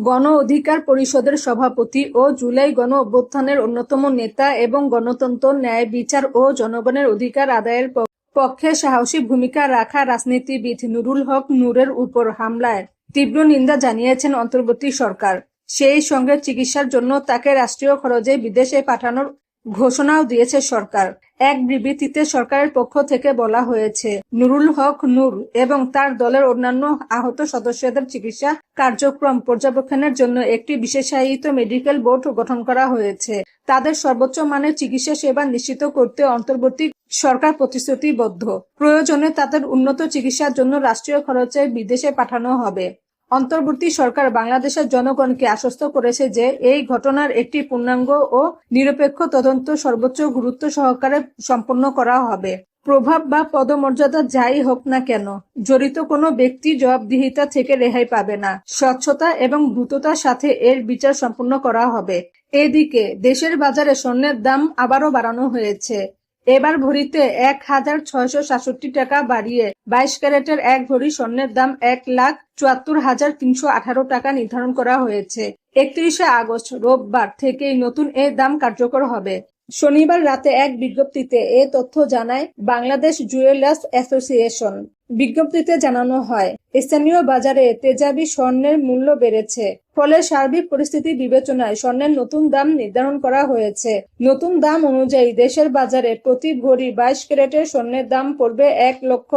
গণ অধিকার পরিষদের সভাপতি ও জুলাই গণ অভ্যুত্থানের অন্যতম নেতা এবং গণতন্ত্র, ন্যায়, বিচার ও জনগণের অধিকার আদায়ের পক্ষে সাহসী ভূমিকা রাখা রাজনীতিবিদ নুরুল হক নূরের উপর হামলায় তীব্র নিন্দা জানিয়েছেন অন্তর্বর্তী সরকার। সেই সঙ্গে চিকিৎসার জন্য তাকে রাষ্ট্রীয় খরচে বিদেশে পাঠানোর ঘোষণাও দিয়েছে সরকার। এক বিবৃতিতে সরকারের পক্ষ থেকে বলা হয়েছে, নুরুল হক নূর এবং তার দলের অন্যান্য আহত সদস্যদের চিকিৎসা কার্যক্রম পর্যবেক্ষণের জন্য একটি বিশেষায়িত মেডিকেল বোর্ড গঠন করা হয়েছে। তাদের সর্বোচ্চ মানের চিকিৎসা সেবা নিশ্চিত করতে অন্তর্বর্তী সরকার প্রতিশ্রুতিবদ্ধ। প্রয়োজনে তাদের উন্নত চিকিৎসার জন্য রাষ্ট্রীয় খরচে বিদেশে পাঠানো হবে। অন্তর্বর্তী সরকার বাংলাদেশের জনগণকে আশ্বস্ত করেছে যে এই ঘটনার একটি পূর্ণাঙ্গ ও নিরপেক্ষ তদন্ত সর্বোচ্চ গুরুত্ব সহকারে সম্পন্ন করা হবে। প্রভাব বা পদমর্যাদা যাই হোক না কেন, জড়িত কোনো ব্যক্তি জবাবদিহিতা থেকে রেহাই পাবে না। স্বচ্ছতা এবং দ্রুততার সাথে এর বিচার সম্পন্ন করা হবে। এদিকে, দেশের বাজারে স্বর্ণের দাম আবারও বাড়ানো হয়েছে। এবার ভরিতে এক হাজার ছয়শো সাতষট্টি টাকা বাড়িয়ে বাইশ ক্যারেটের এক ভরি স্বর্ণের দাম এক লাখ চুয়াত্তর হাজার তিনশো আঠারো টাকা নির্ধারণ করা হয়েছে। একত্রিশে আগস্ট, রোববার থেকেই নতুন এ দাম কার্যকর হবে। শনিবার রাতে এক বিজ্ঞপ্তিতে এ তথ্য জানায় বাংলাদেশ জুয়েলার্স অ্যাসোসিয়েশন। বিজ্ঞপ্তিতে জানানো হয়, স্থানীয় বাজারে তেজাবি স্বর্ণের মূল্য বেড়েছে, ফলে সার্বিক পরিস্থিতি বিবেচনায় স্বর্ণের নতুন দাম নির্ধারণ করা হয়েছে। নতুন দাম অনুযায়ী দেশের বাজারে প্রতি ভরি বাইশ ক্যারেটের স্বর্ণের দাম পড়বে এক লক্ষ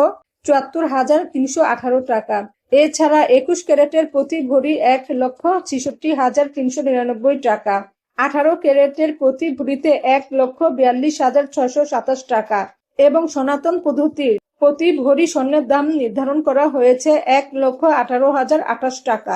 চুয়াত্তর হাজার তিনশো আঠারো টাকা। এছাড়া একুশ ক্যারেটের প্রতি ভরি এক লক্ষ ছিষট্টি হাজার তিনশো নিরানব্বই টাকা। আঠারো ক্যারেটের প্রতি ভরিতে এক লক্ষ বিয়াল্লিশ হাজার ছয়শো সাতাশ টাকা। এবং সনাতন পদ্ধতির প্রতি ভরি স্বর্ণের দাম নির্ধারণ করা হয়েছে এক লক্ষ আঠারো হাজার আঠাশ টাকা।